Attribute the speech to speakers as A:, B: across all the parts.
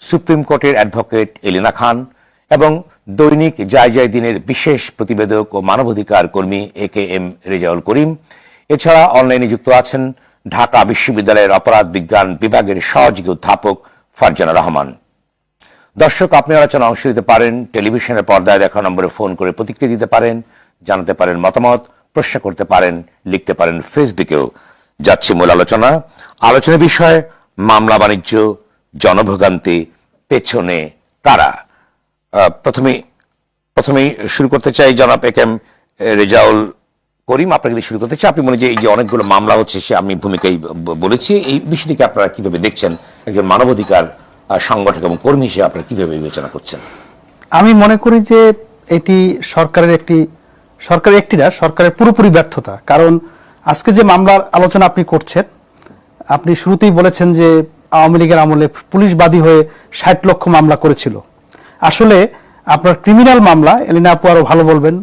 A: Supreme কোর্টের advocate এলিনা খান এবং দৈনিক জায় জায় দিনের বিশেষ প্রতিবেদক ও মানবাধিকার কর্মী এ কে এম রেজাউল করিম। এছাড়া অনলাইনে যুক্ত আছেন ঢাকা বিশ্ববিদ্যালয়ের অপরাধ বিজ্ঞান বিভাগের সহযোগী অধ্যাপক ফারজানা রহমান। দর্শক, আপনি আলোচনা অংশ নিতে পারেন, টেলিভিশনের পর্দায় দেখা নম্বরে ফোন করে প্রতিক্রিয়া দিতে পারেন, জানাতে পারেন মতামত, প্রশ্ন করতে পারেন, লিখতে পারেন ফেসবুকেও যাচ্ছে মূল আলোচনা। আলোচনা বিষয়, মামলা বাণিজ্য জনভোগান্তি পেছনে কারা? প্রথমে, প্রথমেই শুরু করতে চাই জনাব এ কে রেজাউল করিম। আপনাকে শুরু করতে চাই। আপনি মনে যে এই যে অনেকগুলো মামলা হচ্ছে, সে আমি ভূমিকাই বলেছি। এই বিষয়টিকে আপনারা কীভাবে দেখছেন? একজন মানবাধিকার সংগঠক এবং কর্মী হিসেবে আপনারা কীভাবে বিবেচনা করছেন?
B: আমি মনে করি যে এটি সরকারের একটি সরকারের একটি না, সরকারের পুরোপুরি ব্যর্থতা। কারণ আজকে যে মামলার আলোচনা আপনি করছেন, আপনি শুরুতেই বলেছেন যে আওয়ামী লীগের আমলে পুলিশ বাদী হয়ে ষাট লক্ষ মামলা করেছিল। আসলে আপনার ক্রিমিনাল মামলা, এলিনা আপু আরও ভালো বলবেন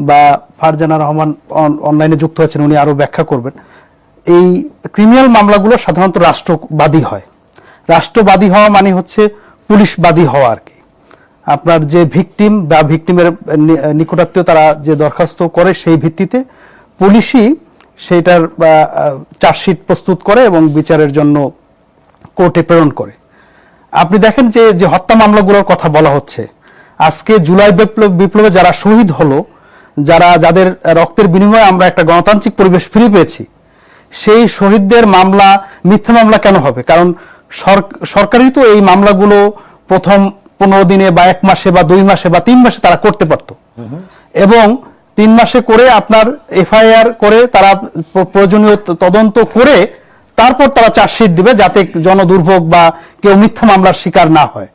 B: বা ফারজানা রহমান অন- অনলাইনে যুক্ত হয়েছেন উনি আরও ব্যাখ্যা করবেন। এই ক্রিমিনাল মামলাগুলো সাধারণত রাষ্ট্রবাদী হয়। রাষ্ট্রবাদী হওয়া মানে হচ্ছে পুলিশবাদী হওয়া আর কি। আপনার যে ভিকটিম বা ভিকটিমের নিকটাত্মীয় তারা যে দরখাস্ত করে সেই ভিত্তিতে পুলিশই সেইটার চার্জশিট প্রস্তুত করে এবং বিচারের জন্য কোর্টে প্রেরণ করে। আপনি দেখেন যে যে হত্যা মামলাগুলোর কথা বলা হচ্ছে। আজকে জুলাই বিপ্লব, বিপ্লবে যারা শহীদ হলো, যারা, যাদের রক্তের বিনিময়ে আমরা একটা গণতান্ত্রিক পরিবেশ ফিরে পেয়েছি, সেই শহীদদের মামলা, মিথ্যা মামলা কেন হবে? কারণ সর- সরকারই তো এই মামলাগুলো প্রথম পনেরো দিনে বা এক মাসে বা দুই মাসে বা তিন মাসে তারা করতে পারত। এবং তিন মাসে করে আপনার এফআইআর করে তারা প্রয়োজনীয় তদন্ত করে তারপর তারা চার্জশিট দিবে যাতে জনদুর্ভোগ বা কেউ মিথ্যা মামলার শিকার না হয়।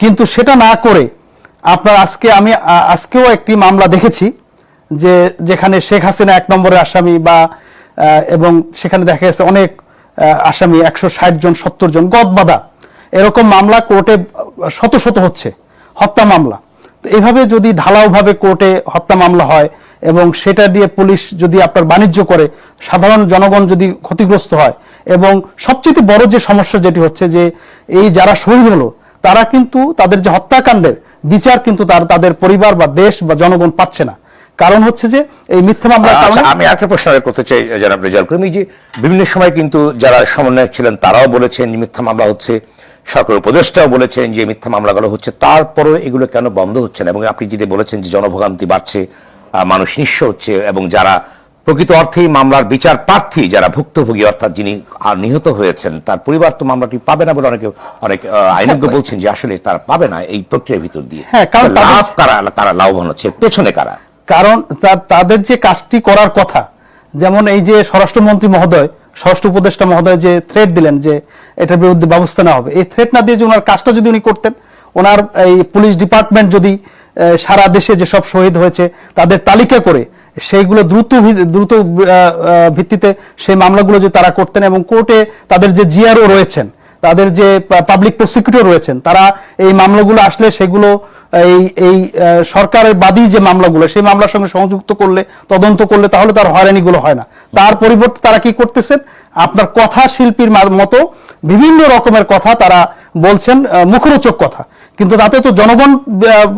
B: কিন্তু সেটা না করে আপনার আজকে আমি আজকেও একটি মামলা দেখেছি যে যেখানে শেখ হাসিনা এক নম্বরের আসামি বা এবং সেখানে দেখা গেছে অনেক আসামি, একশো ষাট জন, সত্তর জন গদবাদা এরকম মামলা কোর্টে শত শত হচ্ছে, হত্যা মামলা। তো এভাবে যদি ঢালাওভাবে কোর্টে হত্যা মামলা হয় এবং সেটা দিয়ে পুলিশ যদি আপনার বাণিজ্য করে, সাধারণ জনগণ যদি ক্ষতিগ্রস্ত হয় এবং সবচেয়ে বড় যে সমস্যা যেটি হচ্ছে যে এই যারা শহীদ হলো তারা কিন্তু তাদের যে হত্যাকাণ্ডের বিচার কিন্তু তার তাদের পরিবার বা দেশ বা জনগণ পাচ্ছে না। কারণ হচ্ছে যে এই মিথ্যা মামলার
A: আচ্ছা
B: কারণে
A: আমি একটা প্রশ্ন করতে চাই জনাব রেজাউল করিম। যে বিভিন্ন সময় কিন্তু যারা সমন্বয়ক ছিলেন তারাও বলেছেন যে মিথ্যা মামলা হচ্ছে সরকার উপদেষ্টাও বলেছেন যে মিথ্যা মামলাগুলো হচ্ছে। তারপরেও এগুলো কেন বন্ধ হচ্ছে না? এবং আপনি যেটা বলেছেন যে জনভোগান্তি বাড়ছে মানুষ নিঃস্ব হচ্ছে এবং যারা প্রকৃত অর্থেই মামলার বিচার প্রার্থী যারা ভুক্তভোগী অর্থাৎ যিনি নিহত হয়েছেন তার পরিবার তো মামলাটি পাবে না বলে অনেকে অনেক আইনজ্ঞ বলছেন যে আসলে তারা পাবে না এই প্রক্রিয়ার ভিতর দিয়ে।
B: হ্যাঁ,
A: লাভ কারা তারা লাভবান হচ্ছে পেছনে কারা?
B: কারণ তার- তাদের যে কাজটি করার কথা যেমন এই যে স্বরাষ্ট্রমন্ত্রী মহোদয় স্বরাষ্ট্র উপদেষ্টা মহোদয় যে থ্রেট দিলেন যে এটার বিরুদ্ধে ব্যবস্থা নেওয়া হবে এই থ্রেট না দিয়ে যে ওনার কাজটা যদি উনি করতেন ওনার এই পুলিশ ডিপার্টমেন্ট যদি সারা দেশে যেসব শহীদ হয়েছে তাদের তালিকা করে সেইগুলো দ্রুত দ্রুত ভিত্তিতে সেই মামলাগুলো যে তারা করতেন এবং কোর্টে তাদের যে জিআরও রয়েছেন, তাদের যে পাবলিক প্রসিকিউটর রয়েছেন, তারা এই মামলাগুলো আসলে সেগুলো এই এই সরকারের বাদী যে মামলাগুলো, সেই মামলার সঙ্গে সংযুক্ত করলে, তদন্ত করলে তাহলে তার হয়রানিগুলো হয় না। তার পরিবর্তে তারা কি করতেছেন? আপনার কথা শিল্পীর মতো বিভিন্ন রকমের কথা তারা বলছেন মুখরোচক কথা। কিন্তু তাতে তো জনগণ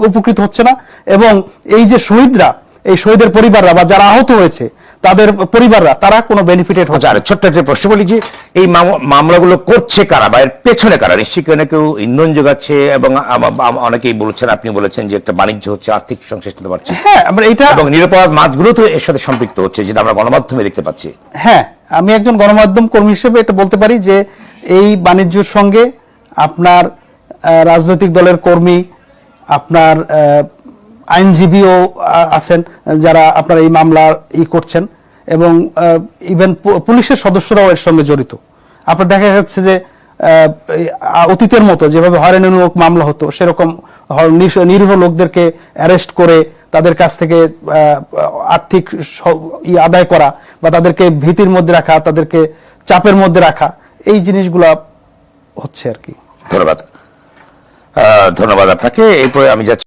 B: উপকৃত হচ্ছে না এবং এই যে শহীদরা এই শহীদের পরিবাররা বা যারা আহত হয়েছে তাদের পরিবাররা তারা কোনো বেনিফিটেড হচ্ছে
A: আচ্ছা আর ছোট্ট একটা প্রশ্ন বলি যে এই মাম- মামলাগুলো করছে কারা বা এর পেছনে কারা? নিশ্চয়ই কেউ না কেউ ইন্ধন যোগাচ্ছে এবং অনেকেই বলছেন আপনি বলেছেন যে একটা বাণিজ্য হচ্ছে আর্থিক সংশ্লিষ্টতা বাড়ছে।
B: হ্যাঁ আমরা এটা
A: এবং নিরপরাধ মাছগুলো তো এর সাথে সম্পৃক্ত হচ্ছে যেটা আমরা গণমাধ্যমে দেখতে পাচ্ছি।
B: হ্যাঁ আমি একজন গণমাধ্যম কর্মী হিসেবে এটা বলতে পারি যে এই বাণিজ্যর সঙ্গে আপনার রাজনৈতিক দলের কর্মী আপনার আইনজীবীও আছেন, যারা আপনার এই মামলা ই করছেন এবং ইভেন পুলিশের সদস্যরাও এর সঙ্গে জড়িত। আপনার দেখা যাচ্ছে যে অতীতের মতো যেভাবে হয়রানিমূলক মামলা হতো, সেরকম নিরীহ লোকদেরকে অ্যারেস্ট করে তাদের কাছ থেকে আর্থিক আদায় করা বা তাদেরকে ভীতির মধ্যে রাখা, তাদেরকে চাপের মধ্যে রাখা, এই জিনিসগুলা হচ্ছে আর কি।
A: ধন্যবাদ। ধন্যবাদ আপনাকে। এরপরে আমি যাচ্ছি